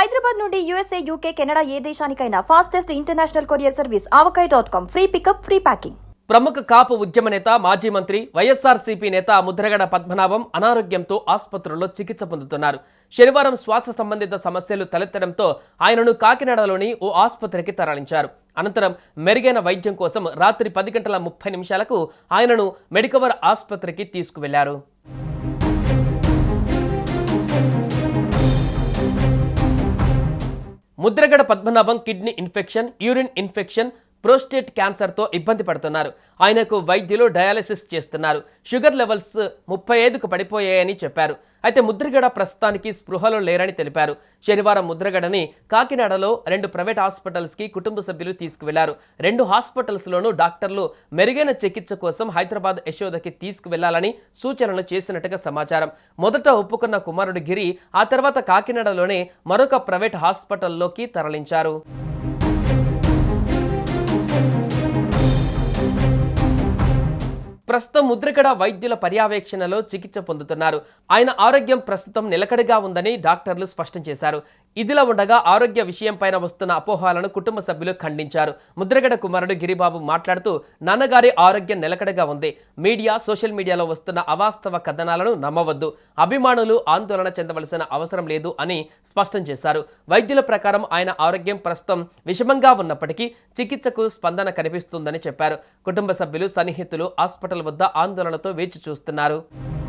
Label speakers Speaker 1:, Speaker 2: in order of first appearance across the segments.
Speaker 1: హైదరాబాద్ నుండి USA UK Canada ఏ దేశానికైనా fastest international courier service Avakai dot com free pickup free packing
Speaker 2: ప్రముఖ కాపు ఉద్యమ నేత మాజీ మంత్రి వైఎస్ఆర్సీపీ నేత ముద్రగడ పద్మనాభం అనారోగ్యంతో ఆసుపత్రిలో చికిత్స పొందుతున్నారు. శనివారం శ్వాస సంబంధిత సమస్యలు తలెత్తడంతో ఆయనను కాకినాడలోని ఓ ఆసుపత్రికి తరలించారు. అనంతరం మెరుగైన వైద్యం కోసం రాత్రి పది గంటల ముప్పై నిమిషాలకు ఆయనను మెడికవర్ ఆసుపత్రికి తీసుకువెళ్ళారు. Mudragada Padmanabham kidney infection urine infection prostate క్యాన్సర్తో ఇబ్బంది పడుతున్నారు. ఆయనకు వైద్యులు డయాలసిస్ చేస్తున్నారు. షుగర్ లెవెల్స్ ముప్పై ఐదుకు పడిపోయాయని చెప్పారు. అయితే ముద్రగడ ప్రస్తుతానికి స్పృహలో లేరని తెలిపారు. శనివారం ముద్రగడని కాకినాడలో రెండు ప్రైవేట్ హాస్పిటల్స్కి కుటుంబ సభ్యులు తీసుకువెళ్ళారు. రెండు హాస్పిటల్స్లోనూ డాక్టర్లు మెరుగైన చికిత్స కోసం హైదరాబాద్ యశోదకి తీసుకువెళ్ళాలని సూచనలు చేసినట్టుగా సమాచారం. మొదట ఒప్పుకున్న కుమారుడు గిరి ఆ తర్వాత కాకినాడలోనే మరొక ప్రైవేట్ హాస్పిటల్లోకి తరలించారు. ప్రస్తుతం ముద్రగడ వైద్యుల పర్యవేక్షణలో చికిత్స పొందుతున్నారు. ఆయన ఆరోగ్యం ప్రస్తుతం నిలకడగా ఉందని డాక్టర్లు స్పష్టం చేశారు. ఇదిలా ఉండగా ఆరోగ్య విషయంపైన వస్తున్న అపోహాలను కుటుంబ సభ్యులు ఖండించారు. ముద్రగడ కుమారుడు గిరిబాబు మాట్లాడుతూ నాన్నగారి ఆరోగ్యం నిలకడగా ఉంది. మీడియా సోషల్ మీడియాలో వస్తున్న అవాస్తవ కథనాలను నమ్మవద్దు. అభిమానులు ఆందోళన చెందవలసిన అవసరం లేదు అని స్పష్టం చేశారు. వైద్యుల ప్రకారం ఆయన ఆరోగ్యం ప్రస్తుతం విషమంగా ఉన్నప్పటికీ చికిత్సకు స్పందన కనిపిస్తుందని చెప్పారు. కుటుంబ సభ్యులు సన్నిహితులు హాస్పిటల్ వద్ద ఆందోళనతో వేచి చూస్తున్నారు.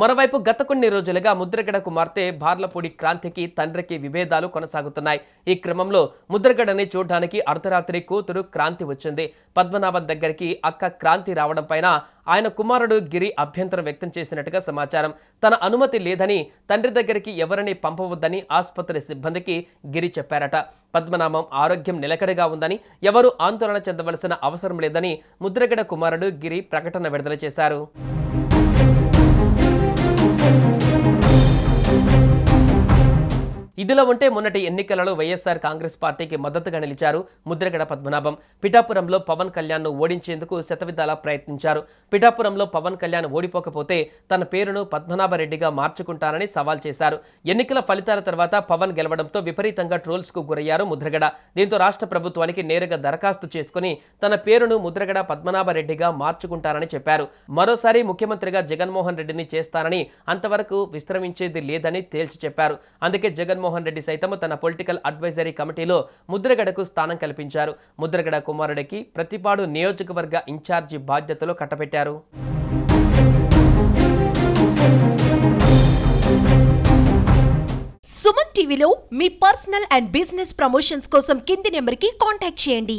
Speaker 2: మరోవైపు గత కొన్ని రోజులుగా ముద్రగడ కుమార్తె బార్లపూడి క్రాంతికి తండ్రికి విభేదాలు కొనసాగుతున్నాయి. ఈ క్రమంలో ముద్రగడని చూడడానికి అర్ధరాత్రి కూతురు క్రాంతి వచ్చింది. పద్మనాభం దగ్గరికి అక్క క్రాంతి రావడం పైన ఆయన కుమారుడు గిరి అభ్యంతరం వ్యక్తం చేసినట్టుగా సమాచారం. తన అనుమతి లేదని తండ్రి దగ్గరికి ఎవరిని పంపవద్దని ఆసుపత్రి సిబ్బందికి గిరి చెప్పారట. పద్మనాభం ఆరోగ్యం నిలకడగా ఉందని ఎవరు ఆందోళన చెందవలసిన అవసరం లేదని ముద్రగడ కుమారుడు గిరి ప్రకటన విడుదల చేశారు. ఇదిలా ఉంటే మొన్నటి ఎన్నికలలో వైఎస్ఆర్ కాంగ్రెస్ పార్టీకి మద్దతుగా నిలిచారు ముద్రగడ పద్మనాభం. పిఠాపురంలో పవన్ కళ్యాణ్ను ఓడించేందుకు శతవిధాలా ప్రయత్నించారు. పిఠాపురంలో పవన్ కళ్యాణ్ ఓడిపోకపోతే తన పేరును పద్మనాభరెడ్డిగా మార్చుకుంటానని సవాల్ చేశారు. ఎన్నికల ఫలితాల తర్వాత పవన్ గెలవడంతో విపరీతంగా ట్రోల్స్కు గురయ్యారు ముద్రగడ. దీంతో రాష్ట్ర ప్రభుత్వానికి నేరుగా దరఖాస్తు చేసుకుని తన పేరును ముద్రగడ పద్మనాభరెడ్డిగా మార్చుకుంటారని చెప్పారు. మరోసారి ముఖ్యమంత్రిగా జగన్మోహన్ రెడ్డిని చేస్తానని అంతవరకు విశ్రమించేది లేదని తేల్చి చెప్పారు. అందుకే జగన్మోహన్ రెడ్డి సైతం తన పొలిటికల్ అడ్వైజరీ కమిటీలో ముద్రగడకు స్థానం కల్పించారు. ముద్రగడ కుమారుడికి ప్రతిపాడు నియోజకవర్గ ఇన్ఛార్జి బాధ్యతలు కట్టబెట్టారు.
Speaker 3: సుమన్ టీవీలో మీ పర్సనల్ అండ్ బిజినెస్ ప్రమోషన్స్ కోసం కింది నెంబర్కి కాంటాక్ట్ చేయండి.